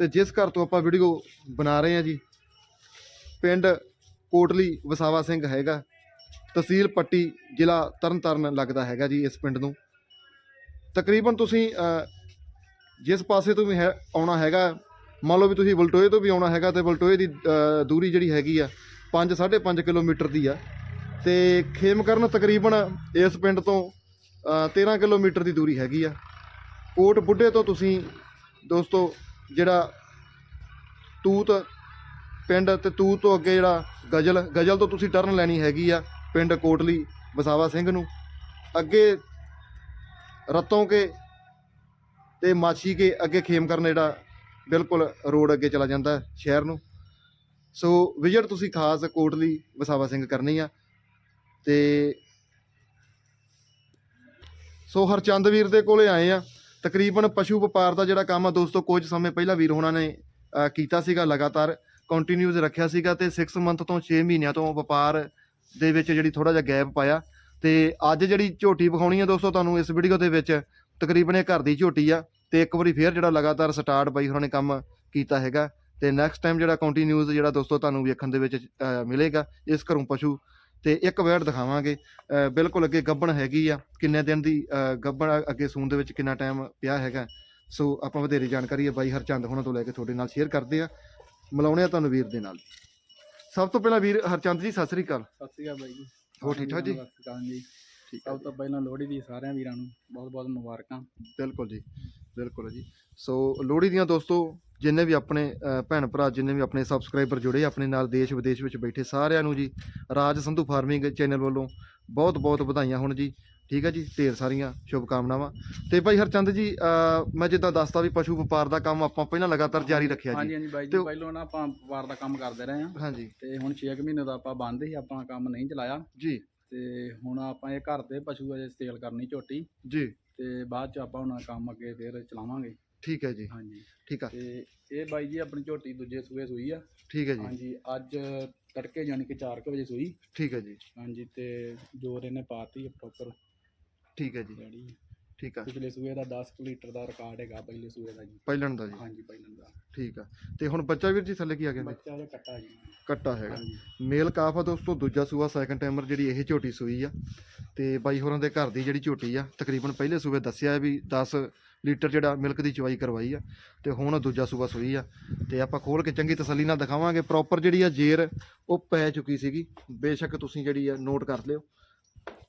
ਤੇ ਜਿਸ ਘਰ ਤੋਂ ਆਪਾਂ ਵੀਡੀਓ ਬਣਾ ਰਹੇ ਹਾਂ ਜੀ ਪਿੰਡ ਕੋਟਲੀ ਵਸਾਵਾ ਸਿੰਘ ਹੈਗਾ। ਤਹਿਸੀਲ ਪੱਟੀ ਜ਼ਿਲ੍ਹਾ ਤਰਨਤਾਰਨ ਲੱਗਦਾ ਹੈਗਾ ਜੀ ਇਸ ਪਿੰਡ ਨੂੰ। ਤਕਰੀਬਨ ਤੁਸੀਂ ਜਿਸ ਪਾਸੇ ਤੋਂ ਵੀ ਹੈ ਆਉਣਾ ਹੈਗਾ ਮੰਨ ਲਓ ਵੀ ਤੁਸੀਂ ਵਲਟੋਏ ਤੋਂ ਵੀ ਆਉਣਾ ਹੈਗਾ ਤੇ ਵਲਟੋਏ ਦੀ ਦੂਰੀ ਜਿਹੜੀ ਹੈਗੀ ਆ 5 5.5 ਕਿਲੋਮੀਟਰ ਦੀ ਆ। ਤੇ ਖੇਮਕਰਨ ਤਕਰੀਬਨ ਇਸ ਪਿੰਡ ਤੋਂ ਅ, 13 ਕਿਲੋਮੀਟਰ ਦੀ ਦੂਰੀ ਹੈਗੀ ਆ। ਕੋਟ ਬੁੱਢੇ ਤੋਂ ਤੁਸੀਂ ਦੋਸਤੋ ਜਿਹੜਾ ਤੂਤ ਪਿੰਡ ਤੇ ਤੂਤ ਤੋਂ ਅੱਗੇ ਜਿਹੜਾ ਗਜਲ ਗਜਲ ਤੋਂ ਤੁਸੀਂ ਟਰਨ ਲੈਣੀ ਹੈਗੀ ਆ ਪਿੰਡ ਕੋਟਲੀ ਬਸਾਵਾ ਸਿੰਘ ਨੂੰ। ਅੱਗੇ ਰਤੋਂ ਕੇ ਤੇ ਮਾਛੀ ਕੇ ਅੱਗੇ ਖੇਮ ਕਰਨ ਜਿਹੜਾ ਬਿਲਕੁਲ ਰੋਡ ਅੱਗੇ ਚਲਾ ਜਾਂਦਾ ਸ਼ਹਿਰ ਨੂੰ। ਸੋ ਵਿਜ਼ਿਟ ਤੁਸੀਂ ਖਾਸ ਕੋਟਲੀ ਬਸਾਵਾ ਸਿੰਘ ਕਰਨੀ ਆ ਤੇ ਸੋ ਹਰਚੰਦ ਵੀਰ ਦੇ ਕੋਲੇ ਆਏ ਆ। ਤਕਰੀਬਨ ਪਸ਼ੂ ਵਪਾਰ ਦਾ ਜਿਹੜਾ ਕੰਮ ਆ, ਦੋਸਤੋ, ਕੁਝ ਸਮੇਂ ਪਹਿਲਾਂ ਵੀਰ ਹੋਣਾ ਨੇ ਕੀਤਾ ਸੀਗਾ ਲਗਾਤਾਰ ਕੰਟੀਨਿਊਸ ਰੱਖਿਆ ਸੀਗਾ ਤੇ 6 ਮੰਥ ਤੋਂ 6 ਮਹੀਨਿਆਂ ਤੋਂ ਵਪਾਰ ਦੇ ਵਿੱਚ ਜਿਹੜੀ ਥੋੜਾ ਜਿਹਾ ਗੈਪ ਪਾਇਆ। ਤੇ ਅੱਜ ਜਿਹੜੀ ਝੋਟੀ ਵਿਖਾਉਣੀ ਆ ਦੋਸਤੋ, ਤੁਹਾਨੂੰ ਇਸ ਵੀਡੀਓ ਦੇ ਵਿੱਚ ਤਕਰੀਬਨ ਇਹ ਘਰ ਦੀ ਝੋਟੀ ਆ ਤੇ ਇੱਕ ਵਾਰੀ ਫੇਰ ਜਿਹੜਾ ਲਗਾਤਾਰ ਸਟਾਰਟ ਬਾਈ ਉਹਨਾਂ ਨੇ ਕੰਮ ਕੀਤਾ ਹੈਗਾ। ਤੇ ਨੈਕਸਟ ਟਾਈਮ ਜਿਹੜਾ ਕੰਟੀਨਿਊਸ ਜਿਹੜਾ ਦੋਸਤੋ, ਤੁਹਾਨੂੰ ਵੇਖਣ ਦੇ ਵਿੱਚ ਮਿਲੇਗਾ, ਇਸ ਘਰੋਂ ਪਸ਼ੂ ਤੇ ਇੱਕ ਵੇੜ ਦਿਖਾਵਾਂਗੇ। ਬਿਲਕੁਲ ਅੱਗੇ ਗੱਬਣ ਹੈਗੀ ਆ। ਕਿੰਨੇ ਦਿਨ ਦੀ ਅ, ਗੱਭਣ ਅੱਗੇ ਸੂਣ ਦੇ ਵਿੱਚ ਕਿੰਨਾ ਟਾਈਮ ਪਿਆ ਹੈਗਾ। ਸੋ ਆਪਾਂ ਵਧੇਰੇ ਜਾਣਕਾਰੀ ਹੈ ਬਾਈ ਹਰਚੰਦ ਹੋਣਾ ਤੋਂ ਲੈ ਕੇ ਤੁਹਾਡੇ ਨਾਲ ਸ਼ੇਅਰ ਕਰਦੇ ਆ। ਮਿਲਾਉਣੇ ਆ ਤੁਹਾਨੂੰ ਵੀਰ ਦੇ ਨਾਲ। ਸਭ ਤੋਂ ਪਹਿਲਾਂ ਵੀਰ ਹਰਚੰਦ ਜੀ ਸਤਿ ਸ੍ਰੀ ਅਕਾਲ। ਸਤਿ ਸ਼੍ਰੀ ਅਕਾਲ ਬਾਈ ਜੀ। ਹੋਰ ਠੀਕ ਠਾਕ ਜੀ? ਸਤਿ ਸ਼੍ਰੀ ਅਕਾਲ ਜੀ। ਠੀਕ ਸਭ ਤੋਂ ਪਹਿਲਾਂ ਲੋਹੜੀ ਦੀ ਸਾਰਿਆਂ ਵੀਰਾਂ ਨੂੰ ਬਹੁਤ ਬਹੁਤ ਮੁਬਾਰਕਾਂ। ਬਿਲਕੁਲ ਜੀ ਬਿਲਕੁਲ ਜੀ। ਸੋ ਲੋਹੜੀ ਦੀਆਂ ਦੋਸਤੋ ਜਿੰਨੇ ਵੀ ਆਪਣੇ ਭੈਣ ਭਰਾ ਜਿੰਨੇ ਵੀ ਆਪਣੇ ਸਬਸਕ੍ਰਾਈਬਰ ਜੁੜੇ ਆਪਣੇ ਨਾਲ ਦੇਸ਼ ਵਿਦੇਸ਼ ਵਿੱਚ ਬੈਠੇ ਸਾਰਿਆਂ ਨੂੰ ਜੀ ਰਾਜ ਸੰਧੂ ਫਾਰਮਿੰਗ ਚੈਨਲ ਵੱਲੋਂ ਬਹੁਤ ਬਹੁਤ ਵਧਾਈਆਂ ਹੋਣ ਜੀ। ਠੀਕ ਹੈ ਜੀ ਢੇਰ ਸਾਰੀਆਂ ਸ਼ੁਭ ਕਾਮਨਾਵਾਂ ਤੇ ਭਾਈ ਹਰਚੰਦ ਜੀ ਮੈਂ ਜਿੱਦਾਂ ਦੱਸਤਾ ਵੀ ਪਸ਼ੂ ਵਪਾਰ ਦਾ ਕੰਮ ਆਪਾਂ ਪਹਿਲਾਂ ਲਗਾਤਾਰ ਜਾਰੀ ਰੱਖਿਆ ਹਾਂਜੀ ਜੀ। ਹਾਂਜੀ ਬਾਈ ਜੀ ਤੇ- ਪਹਿਲਾਂ ਨਾ ਆਪਾਂ ਵਾਰ ਦਾ ਕੰਮ ਕਰਦੇ ਰਹੇ ਹਾਂ। ਹਾਂਜੀ। ਤੇ ਹੁਣ 6 ਮਹੀਨੇ ਦਾ ਆਪਾਂ ਬੰਦ ਸੀ ਆਪਾਂ ਕੰਮ ਨਹੀਂ ਚਲਾਇਆ। ਜੀ। ਤੇ ਹੁਣ ਆਪਾਂ ਇਹ ਘਰ ਦੇ ਪਸ਼ੂ ਅਜੇ ਸੇਲ ਕਰਨੀ ਝੋਟੀ। ਜੀ। ਤੇ ਬਾਅਦ ਚ ਆਪਾਂ ਹੁਣ ਕੰਮ ਅੱਗੇ ਫੇਰ ਚਲਾਵਾਂਗੇ। ਠੀਕ ਹੈ ਜੀ। ਹਾਂਜੀ। ਠੀਕ ਆ। ਤੇ ਇਹ ਬਾਈ ਜੀ ਆਪਣੀ ਝੋਟੀ ਦੂਜੇ ਸੂਏ ਸੂਈ ਆ। ਠੀਕ ਹੈ ਜੀ। ਹਾਂਜੀ ਅੱਜ ਤੜਕੇ ਜਾਣੀ ਕਿ 4 ਵਜੇ ਸੂਈ। ਠੀਕ ਹੈ ਜੀ। ਹਾਂਜੀ ਤੇ ਜੋਰ ਇਹਨੇ ਪਾਤੀ ਪ੍ਰੋਪਰ ਠੀਕ ਹੈ ਜੀ। ਠੀਕ ਆ। ਪਿਛਲੇ ਸੂਏ ਦਾ 10 ਕੁ ਲੀਟਰ ਦਾ ਰਿਕਾਰਡ ਹੈਗਾ ਪਹਿਲੇ ਸੂਏ ਦਾ ਜੀ। ਪਹਿਲਣ ਦਾ ਜੀ। ਹਾਂਜੀ ਪਹਿਲਾਂ ਦਾ। ਠੀਕ ਆ। ਤੇ ਹੁਣ ਬੱਚਾ ਵੀਰ ਜੀ ਥੱਲੇ ਕੀ ਆ ਗਿਆ? ਜੀ? ਬੱਚਾ ਉਹਦਾ ਕੱਟਾ ਜੀ। ਕੱਟਾ ਹੈਗਾ। ਹਾਂਜੀ। ਮੇਲ ਕਾਫ ਆ ਦੋਸਤੋ ਦੂਜਾ ਸੂਆ ਸੈਕੰਡ ਟਾਈਮਰ ਜਿਹੜੀ ਇਹ ਝੋਟੀ ਸੂਈ ਆ। ਤੇ ਬਾਈ ਹੋਰਾਂ ਦੇ ਘਰ ਦੀ ਜਿਹੜੀ ਝੋਟੀ ਆ ਤਕਰੀਬਨ ਪਹਿਲੇ ਸੂਬੇ ਦੱਸਿਆ ਵੀ 10 ਲੀਟਰ ਜਿਹੜਾ ਮਿਲਕ ਦੀ ਚਵਾਈ ਕਰਵਾਈ ਆ ਤੇ ਹੁਣ ਦੂਜਾ ਸੂਆ ਸੂਈ ਆ। ਤੇ ਆਪਾਂ ਖੋਲ ਕੇ ਚੰਗੀ ਤਸੱਲੀ ਨਾਲ ਦਿਖਾਵਾਂਗੇ। ਪ੍ਰੋਪਰ ਜਿਹੜੀ ਆ ਜੇਰ ਉਹ ਪੈ ਚੁੱਕੀ ਸੀਗੀ। ਬੇਸ਼ੱਕ ਤੁਸੀਂ ਜਿਹੜੀ ਆ ਨੋਟ ਕਰ ਲਿਓ।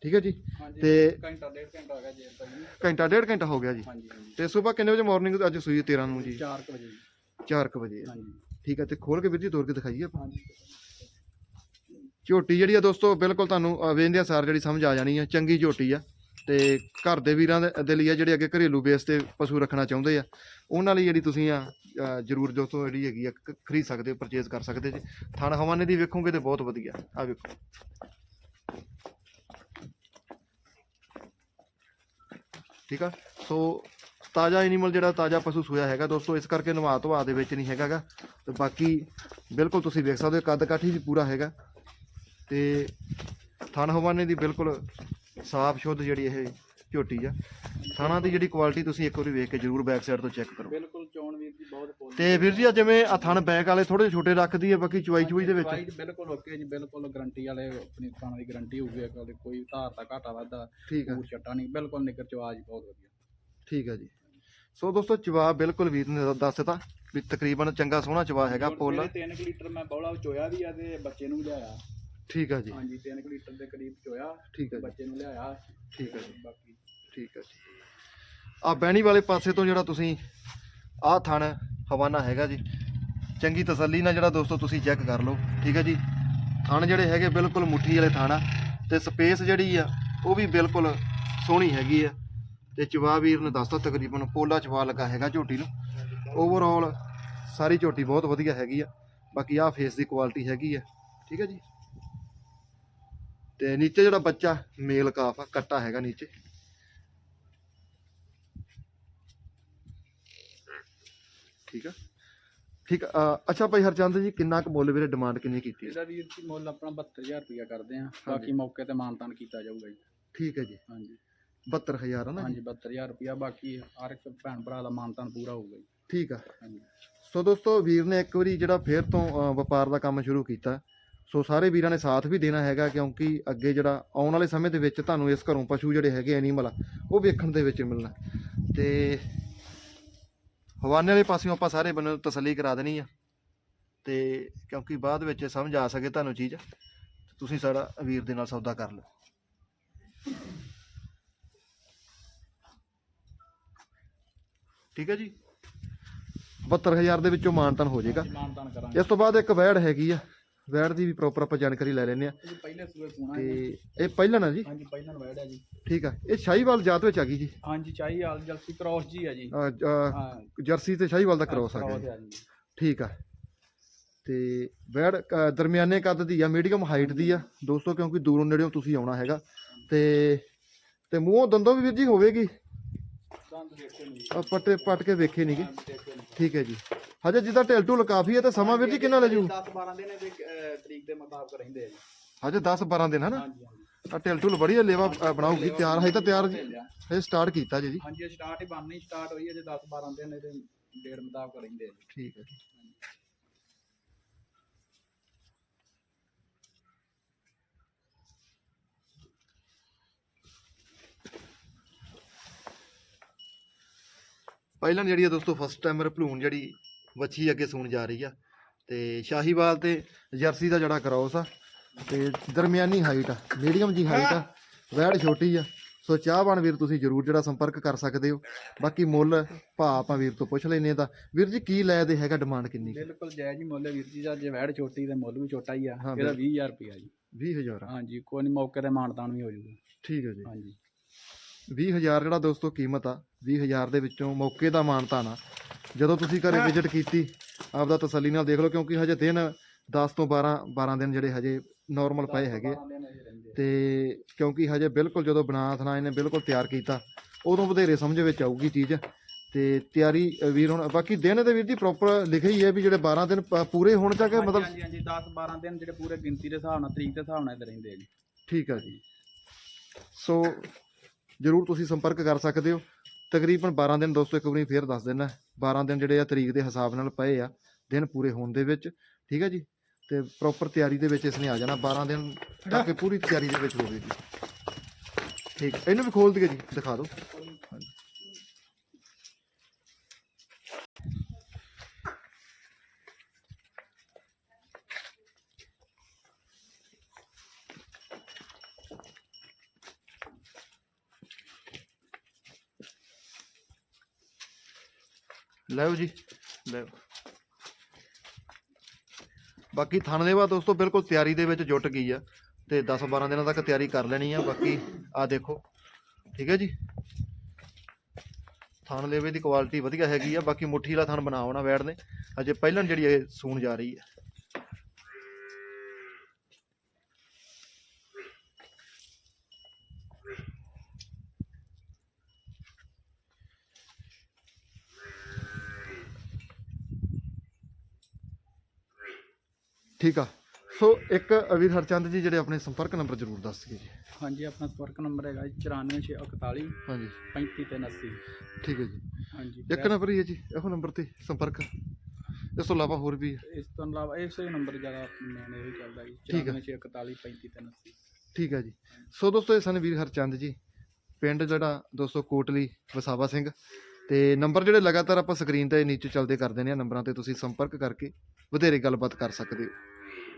ਠੀਕ ਹੈ ਜੀ? ਹਾਂਜੀ ਤੇ- ਘੰਟਾ ਡੇਢ ਘੰਟਾ ਹੋ ਗਿਆ ਜੇ ਤੱਕ ਜੀ ਘੰਟਾ ਡੇਢ ਘੰਟਾ ਹੋ ਗਿਆ ਜੀ। ਹਾਂਜੀ ਹਾਂਜੀ। ਤੇ ਸਵੇਰ ਕਿੰਨੇ ਵਜੇ ਮਾਰਨਿੰਗ ਅੱਜ ਸੂਈ 13 ਨੂੰ ਜੀ? 4 ਵਜੇ ਜੀ। 4 ਵਜੇ। ਹਾਂਜੀ। ਠੀਕ ਆ ਤੇ ਖੋਲ ਕੇ ਵੀਰ ਜੀ ਤੋੜ ਕੇ ਦਿਖਾਈਏ ਆਪਾਂ। ਹਾਂਜੀ। ਝੋਟੀ ਜਿਹੜੀ ਆ ਦੋਸਤੋ ਬਿਲਕੁਲ ਤੁਹਾਨੂੰ ਅ, ਵੇਖਦਿਆਂ ਸਾਰ ਜਿਹੜੀ ਸਮਝ ਆ ਜਾਣੀ ਆ। ਚੰਗੀ ਝੋਟੀ ਆ ਤੇ ਘਰ ਦੇ ਵੀਰਾਂ ਦੇ ਦੇ ਲਈ ਆ ਜਿਹੜੇ ਅੱਗੇ ਘਰੇਲੂ ਬੇਸ ਤੇ ਪਸ਼ੂ ਰੱਖਣਾ ਚਾਹੁੰਦੇ ਆ। ਉਹਨਾਂ ਲਈ ਜਿਹੜੀ ਤੁਸੀਂ ਆ ਅ, ਜ਼ਰੂਰ ਦੋਸਤੋ ਜਿਹੜੀ ਹੈਗੀ ਆ ਖ- ਖਰੀਦ ਸਕਦੇ ਹੋ ਪਰਚੇਜ਼ ਕਰ ਸਕਦੇ ਜੀ। ਥਣ ਹਵਾਨੇ ਦੀ ਵੇਖੋਗੇ ਤੇ ਬਹੁਤ ਵਧੀਆ। ਆ ਵੇਖੋ। ਠੀਕ ਆ? ਸੋ ਤਾਜ਼ਾ ਐਨੀਮਲ ਜਿਹੜਾ ਤਾਜ਼ਾ ਪਸ਼ੂ ਸੂਇਆ ਹੈਗਾ ਦੋਸਤੋ ਇਸ ਕਰਕੇ ਨਵਾ ਧਵਾ ਦੇ ਵਿੱਚ ਨਹੀਂ ਹੈਗਾਗਾ। ਤੇ ਬਾਕੀ ਬਿਲਕੁਲ ਤੁਸੀਂ ਵੇਖ ਸਕਦੇ ਹੋ ਕੱਦ ਕਾਠੀ ਵੀ ਪੂਰਾ ਹੈਗਾ। ਤੇ ਥਣ ਹਵਾਨੇ ਦੀ ਬਿਲਕੁਲ ਸਾਫ਼ ਸ਼ੁੱਧ ਜਿਹੜੀ ਇਹ ਝੋਟੀ ਆ। ਥਾਣਾ ਦੀ ਜਿਹੜੀ ਕੁਆਲਿਟੀ ਤੁਸੀਂ ਇੱਕ ਵਾਰੀ ਵੇਖ ਕੇ ਜਰੂਰ ਬੈਕ ਸਾਈਡ ਤੋਂ ਚੈੱਕ ਕਰੋ। ਬਿਲਕੁਲ ਚੋਣ ਵੀਰ ਜੀ ਬਹੁਤ ਪੋਲੀ ਤੇ ਵੀਰ ਜੀ ਆ ਜਿਵੇਂ ਆ ਥਣ ਬੈਕ ਵਾਲੇ ਥੋੜੇ ਛੋਟੇ ਰੱਖਦੀ ਹੈ ਬਾਕੀ ਚੁਆਈ ਚੁਈ ਦੇ ਵਿੱਚ? ਬਿਲਕੁਲ ਓਕੇ ਜੀ ਬਿਲਕੁਲ ਗਾਰੰਟੀ ਵਾਲੇ ਆਪਣੀ ਥਾਣਾ ਦੀ ਗਾਰੰਟੀ ਹੋਊਗੀ ਕੋਈ ਧਾਰ ਦਾ ਘਾਟਾ ਵਾਧਾ ਠੀਕ ਪੂਰ ਛੱਟਾ ਨਹੀਂ ਬਿਲਕੁਲ ਨਿਕਰ ਚਵਾਜ ਬਹੁਤ ਵਧੀਆ। ਠੀਕ ਆ ਜੀ। ਸੋ ਦੋਸਤੋ ਚਵਾ ਬਿਲਕੁਲ ਵੀਰ ਨੇ ਦੱਸ ਦਿੱਤਾ ਵੀ ਤਕਰੀਬਨ ਚੰਗਾ ਸੋਹਣਾ ਚਵਾ ਹੈਗਾ ਪੁੱਲ 3 ਲੀਟਰ ਮੈਂ ਬੌਲਾ ਚੋਇਆ ਵੀ ਆ ਤੇ ਬੱਚੇ ਨੂੰ ਲਿਆਇਆ। ਠੀਕ ਆ ਜੀ। ਹਾਂਜੀ 3 ਲੀਟਰ ਦੇ ਕਰੀਬ ਚੋਇਆ ਠੀਕ ਆ ਬੱਚੇ ਨੂੰ ਲਿਆਇਆ। ਠੀਕ ਆ ਜੀ। ਬਾਕੀ ਠੀਕ ਹੈ ਜੀ। ਆ ਬੈਣੀ ਵਾਲੇ ਪਾਸੇ ਤੋਂ ਜਿਹੜਾ ਤੁਸੀਂ ਆਹ ਥਣ ਹਵਾਨਾ ਹੈਗਾ ਜੀ ਚੰਗੀ ਤਸੱਲੀ ਨਾਲ ਜਿਹੜਾ ਦੋਸਤੋ ਤੁਸੀਂ ਚੈੱਕ ਕਰ ਲਓ। ਠੀਕ ਹੈ ਜੀ। ਥਣ ਜਿਹੜੇ ਹੈਗੇ ਬਿਲਕੁਲ ਮੁੱਠੀ ਵਾਲੇ ਥਣ ਆ ਤੇ ਸਪੇਸ ਜਿਹੜੀ ਆ ਉਹ ਵੀ ਬਿਲਕੁਲ ਸੋਹਣੀ ਹੈਗੀ ਆ। ਤੇ ਚਵਾ ਵੀਰ ਨੇ ਦੱਸਤਾ ਤਕਰੀਬਨ ਪੋਲਾ ਚਵਾ ਲੱਗਾ ਹੈਗਾ ਝੋਟੀ ਨੂੰ। ਓਵਰਆਲ ਸਾਰੀ ਝੋਟੀ ਬਹੁਤ ਵਧੀਆ ਹੈਗੀ ਆ। ਬਾਕੀ ਆਹ ਫੇਸ ਦੀ ਕੁਆਲਿਟੀ ਹੈਗੀ ਆ। ਠੀਕ ਹੈ ਜੀ? ਤੇ ਨੀਚੇ ਜਿਹੜਾ ਬੱਚਾ ਮੇਲ ਕਾਫ ਆ ਕੱਟਾ ਹੈਗਾ ਨੀਚੇ। ਠੀਕ ਆ? ਠੀਕ ਆ ਅੱਛਾ ਭਾਈ ਹਰਚੰਦ ਜੀ ਕਿੰਨਾ ਕੁ ਮੁੱਲ ਵੀਰੇ ਡਿਮਾਂਡ ਕਿੰਨੀ ਕੀਤੀ ਹੈ ਇਹਦਾ ਵੀਰ ਜੀ ਮੁੱਲ ਆਪਣਾ 72000 ਰੁਪਇਆ ਕਰਦੇ ਆ। ਬਾਕੀ ਮੌਕੇ ਤੇ ਮਾਨਤਾਨ ਕੀਤਾ ਜਾਊਗਾ ਜੀ। ਠੀਕ ਹੈ ਜੀ। ਹਾਂਜੀ। 72000 ਹੈ ਨਾ ਜੀ? ਹਾਂਜੀ 72000 ਰੁਪਇਆ ਬਾਕੀ ਹਰ ਇੱਕ ਭੈਣ ਭਰਾ ਦਾ ਮਾਨਤਾਨ ਪੂਰਾ ਹੋਊਗਾ ਜੀ। ਠੀਕ ਆ। ਹਾਂਜੀ। ਸੋ ਦੋਸਤੋ ਵੀਰ ਨੇ ਇੱਕ ਵਾਰੀ ਜਿਹੜਾ ਫੇਰ ਤੋਂ ਅ, ਵਪਾਰ ਦਾ ਕੰਮ ਸ਼ੁਰੂ ਕੀਤਾ। ਸੋ ਸਾਰੇ ਵੀਰਾਂ ਨੇ ਸਾਥ ਵੀ ਦੇਣਾ ਹੈਗਾ ਕਿਉਂਕਿ ਅੱਗੇ ਜਿਹੜਾ ਆਉਣ ਵਾਲੇ ਸਮੇਂ ਦੇ ਵਿੱਚ ਤੁਹਾਨੂੰ ਇਸ ਘਰੋਂ ਪਸ਼ੂ ਜਿਹੜੇ ਹੈਗੇ ਐਨੀਮਲ ਆ ਉਹ ਵੇਖਣ ਦੇ ਵਿੱਚ ਮਿਲਣਾ। ਤੇ ਹਵਾਨੇ ਵਾਲੇ ਪਾਸਿਓਂ ਆਪਾਂ ਸਾਰੇ ਬੰਦੇ ਨੂੰ ਤਸੱਲੀ ਕਰਾ ਦੇਣੀ ਆ। ਤੇ ਕਿਉਂਕਿ ਬਾਅਦ ਵਿੱਚ ਸਮਝ ਆ ਸਕੇ ਤੁਹਾਨੂੰ ਚੀਜ਼ ਤੁਸੀਂ ਸਾਡਾ ਵੀਰ ਦੇ ਨਾਲ ਸੌਦਾ ਕਰ ਲਓ। ਠੀਕ ਹੈ ਜੀ? 72000 ਦੇ ਵਿੱਚੋਂ ਮਾਨਤਨ ਹੋ ਜਾਏਗਾ। ਮਾਨਤਾਨ ਕਰਾਂਗੇ। ਇਸ ਤੋਂ ਬਾਅਦ ਇੱਕ ਵੈੜ ਹੈਗੀ ਆ। ਵੈੜ ਦੀ ਵੀ ਪ੍ਰੋਪਰ ਆਪਾਂ ਜਾਣਕਾਰੀ ਲੈ ਲੈਂਦੇ ਆ। ਇਹ ਪਹਿਲੇ ਸੂਏ ਪੂਣਾ ਤੇ ਇਹ ਪਹਿਲਾਂ ਨਾ ਜੀ? ਹਾਂਜੀ ਪਹਿਲਾਂ ਵੈੜ ਹੈ ਜੀ। ਠੀਕ ਆ। ਇਹ ਸ਼ਾਹੀਵਾਲ ਜਾਤ ਵਿੱਚ ਆ ਗਈ ਜੀ। ਹਾਂਜੀ ਚਾਹੀ ਆਲ ਜਲਸੀ ਕ੍ਰੋਸ ਜੀ ਹੈ ਜੀ। ਅ, ਅ, ਹਾਂ। ਜਰਸੀ ਤੇ ਸ਼ਾਹੀਵਾਲ ਦਾ ਕ੍ਰੋਸ ਆ ਗਿਆ cross ਜੀ। ਹੈ ਜੀ। ਠੀਕ ਆ। ਤੇ ਵੈੜ ਅ, ਦਰਮਿਆਨੇ ਕੱਦ ਦੀ ਆ ਮੀਡੀਅਮ ਹਾਈਟ ਦੀ ਆ। ਦੋਸਤੋ ਕਿਉਂਕਿ ਦੂਰੋਂ ਨੇੜਿਓਂ ਤੁਸੀਂ ਆਉਣਾ ਹੈਗਾ। ਤੇ ਤੇ ਮੂੰਹੋਂ ਦੰਦੋਂ ਵੀ ਵੀਰ ਜੀ ਹੋਵੇਗੀ। ਅ, ਪੱਟੇ ਪੱਟ ਕੇ ਵੇਖੇ ਨਹੀਂਗੇ ਠੀਕ ਹੈ ਜੀ। ਹਜੇ ਜਿੱਦਾਂ ਢਿਲ ਢੁਲ ਕਾਫੀ ਹੈ ਤੇ ਸਮਾਂ ਵੀਰ ਜੀ ਕਿੰਨਾ ਲੈ ਜੂ? 10 12 ਦਿਨ ਦੇ ਅਹ, ਤਰੀਕ ਦੇ ਮੁਤਾਬਕ ਰਹਿੰਦੇ ਆ ਜੀ। ਹਜੇ 10 12 ਦਿਨ ਹਨਾ ਹਾਂਜੀ ਹਾਂਜੀ। ਆ ਢਿਲ ਢੁਲ ਬੜੀ ਲੇਵਾ ਅ, ਬਣਾਉਗੀ ਤਿਆਰ ਹੈ ਤਾਂ ਤਿਆਰ ਜੀ। ਇਹ ਸਟਾਰਟ ਕੀਤਾ ਜੀ। ਜੀ ਹਾਂਜੀ ਸਟਾਰਟ ਹੀ ਬਣਨੀ ਸਟਾਰਟ ਹੋਈ ਹੈ ਜੇ 10 12 ਦਿਨ ਇਹਦੇ ਡੇਢ ਮੁਤਾਬਕ ਰਹਿੰਦੇ ਆ ਜੀ। ਠੀਕ ਹੈ ਜੀ ਪਹਿਲਾਂ ਜਿਹੜੀ ਆ ਦੋਸਤੋ ਫਸਟ ਟਾਈਮਰ ਭਲੂਣ ਜਿਹੜੀ ਵੱਛੀ ਅੱਗੇ ਸੂਣ ਜਾ ਰਹੀ ਆ। ਤੇ ਸ਼ਾਹੀਵਾਲ ਤੇ ਜਰਸੀ ਦਾ ਜਿਹੜਾ ਕ੍ਰੋਸ ਆ ਤੇ ਦਰਮਿਆਨੀ ਹਾਈਟ ਆ ਮੀਡੀਅਮ ਜੀ ਹਾਈਟ ਆ ਵੈੜ ਛੋਟੀ ਆ। ਸੋ ਚਾਹਵਾਨ ਵੀਰ ਤੁਸੀਂ ਜਰੂਰ ਜਿਹੜਾ ਸੰਪਰਕ ਕਰ ਸਕਦੇ ਹੋ। ਬਾਕੀ ਮੁੱਲ ਭਾ ਆਪਾਂ ਵੀਰ ਤੋਂ ਪੁੱਛ ਲੈਨੇ ਤਾਂ। ਵੀਰ ਜੀ ਕੀ ਲੈ ਦੇ ਹੈਗਾ ਡਿਮਾਂਡ ਕਿੰਨੀ ਬਿਲਕੁਲ ਜਾਇਜ਼ ਹੀ ਮੁੱਲ ਹੈ ਵੀਰ ਜੀ ਦਾ ਜੇ ਵੈੜ ਛੋਟੀ ਤੇ ਮੁੱਲ ਵੀ ਛੋਟਾ ਹੀ ਆ ਇਹਦਾ 20000 ਰੁਪਇਆ ਜੀ। 20000 ਹਾਂਜੀ ਕੋਈ ਨਹੀਂ ਮੌਕੇ ਤੇ ਮਾਨਤਾਨ ਵੀ ਹੋ ਜਾਊਗਾ ਠੀਕ ਹੈ ਜੀ। ਹਾਂਜੀ। 20000 ਜਿਹੜਾ ਦੋਸਤੋ ਕੀਮਤ ਆ 20000 ਦੇ ਵਿੱਚੋਂ ਮੌਕੇ ਦਾ ਮਾਨਤਾ ਨਾ। ਜਦੋਂ ਤੁਸੀਂ ਘਰੇ ਵਿਜ਼ਿਟ ਕੀਤੀ ਆਪਦਾ ਤਸੱਲੀ ਨਾਲ ਦੇਖ ਲਓ ਕਿਉਂਕਿ ਹਜੇ ਦਿਨ 10 ਤੋਂ 12 12 ਦਿਨ ਜਿਹੜੇ ਹਜੇ ਨਾਰਮਲ ਪਏ ਹੈਗੇ 12 ਦਿਨ ਅਜੇ ਰਹਿੰਦੇ ਆ। ਤੇ ਕਿਉਂਕਿ ਹਜੇ ਬਿਲਕੁਲ ਜਦੋਂ ਬਣਾ ਥਣਾ ਇਹਨੇ ਬਿਲਕੁਲ ਤਿਆਰ ਕੀਤਾ ਉਦੋਂ ਵਧੇਰੇ ਸਮਝ ਵਿੱਚ ਆਊਗੀ ਚੀਜ਼। ਤੇ ਤਿਆਰੀ ਵੀਰ ਹੁਣ ਬਾਕੀ ਦਿਨ ਤੇ ਵੀਰ ਜੀ ਪ੍ਰੋਪਰ ਲਿਖਿਆ ਹੀ ਹੈ ਵੀ ਜਿਹੜੇ 12 ਦਿਨ ਪੂਰੇ ਹੋਣ ਚਾਹੀਏ ਮਤਲਬ ਹਾਂਜੀ ਹਾਂਜੀ 10 12 ਦਿਨ ਜਿਹੜੇ ਪੂਰੇ ਗਿਣਤੀ ਦੇ ਹਿਸਾਬ ਨਾਲ ਤਰੀਕ ਦੇ ਹਿਸਾਬ ਨਾਲ ਰਹਿੰਦੇ ਆ ਜੀ। ਠੀਕ ਆ ਜੀ। ਸੋ ਜਰੂਰ ਤੁਸੀਂ ਸੰਪਰਕ ਕਰ ਸਕਦੇ ਹੋ। ਤਕਰੀਬਨ 12 ਦਿਨ ਦੋਸਤੋ ਇੱਕ ਵਾਰੀ ਫੇਰ ਦੱਸ ਦਿੰਦਾ 12 ਦਿਨ ਜਿਹੜੇ ਆ ਤਰੀਕ ਦੇ ਹਿਸਾਬ ਨਾਲ ਪਏ ਆ ਦਿਨ ਪੂਰੇ ਹੋਣ ਦੇ ਵਿੱਚ ਠੀਕ ਹੈ ਜੀ? ਤੇ ਪ੍ਰੋਪਰ ਤਿਆਰੀ ਦੇ ਵਿੱਚ ਇਸਨੇ ਆ ਜਾਣਾ 12 ਦਿਨ ਤੱਕ ਇਹ ਪੂਰੀ ਤਿਆਰੀ ਦੇ ਵਿੱਚ ਹੋਵੇਗੀ ਠੀਕ ਇਹਨੂੰ ਵੀ ਖੋਲ ਦਈਏ ਜੀ ਦਿਖਾ ਦਿਓ। ਹਾਂਜੀ। ਲਓ ਜੀ, ਲਓ। ਬਾਕੀ ਥਣ ਦੇ ਬਾਅਦ ਦੋਸਤੋ ਬਿਲਕੁਲ ਤਿਆਰੀ ਦੇ ਵਿੱਚ ਜੁਟ ਗਈ ਆ ਤੇ 10 12 ਦਿਨਾਂ ਤੱਕ ਤਿਆਰੀ ਕਰ ਲੈਣੀ ਆ। ਬਾਕੀ ਆ ਦੇਖੋ, ਠੀਕ ਹੈ ਜੀ? ਥਣ ਲੇਵੇ ਦੀ ਕੁਆਲਿਟੀ ਵਧੀਆ ਹੈਗੀ ਆ। ਬਾਕੀ ਮੁੱਠੀ ਵਾਲਾ ਥਣ ਬਣਾਉਣਾ ਵੈੜ ਨੇ। ਅਜੇ ਪਹਿਲਾਂ ਜਿਹੜੀ ਇਹ ਸੂਣ ਜਾ ਰਹੀ ਹੈ ਠੀਕ ਆ। ਸੋ ਇੱਕ ਅਵੀਰ ਹਰਚੰਦ ਜੀ ਜਿਹੜੇ ਆਪਣੇ ਸੰਪਰਕ ਨੰਬਰ ਜ਼ਰੂਰ ਦੱਸ ਦਿਓ ਜੀ। ਹਾਂਜੀ ਆਪਣਾ ਸੰਪਰਕ ਨੰਬਰ ਹੈਗਾ ਜੀ 94641 ਹਾਂਜੀ। 3580 ਠੀਕ ਹੈ ਜੀ। ਹਾਂਜੀ ਇੱਕ ਨੰਬਰ ਹੀ ਹੈ ਜੀ ਇਹੋ ਨੰਬਰ ਤੇ ਸੰਪਰਕ। ਇਸ ਤੋਂ ਇਲਾਵਾ ਹੋਰ ਵੀ ਹੈ। ਇਸ ਤੋਂ ਇਲਾਵਾ ਇਸੇ ਨੰਬਰ ਜ਼ਿਆਦਾ ਮੇਨ ਇਹੀ ਚੱਲਦਾ ਜੀ ਠੀਕ ਹੈ। 94641 3580 ਠੀਕ ਹੈ ਜੀ। ਸੋ ਦੋਸਤੋ ਇਹ ਸਨ ਵੀਰ ਹਰਚੰਦ ਜੀ ਪਿੰਡ ਜਿਹੜਾ ਦੋਸਤੋ ਕੋਟਲੀ ਵਸਾਵਾ ਸਿੰਘ। ਤੇ ਨੰਬਰ ਜਿਹੜੇ ਲਗਾਤਾਰ ਆਪਾਂ ਸਕਰੀਨ ਤੇ ਨੀਚੇ ਚੱਲਦੇ ਕਰ ਦਿੰਦੇ ਆ ਨੰਬਰਾਂ ਤੇ ਤੁਸੀਂ ਸੰਪਰਕ ਕਰਕੇ ਵਧੇਰੇ ਗੱਲਬਾਤ ਕਰ ਸਕਦੇ ਹੋ।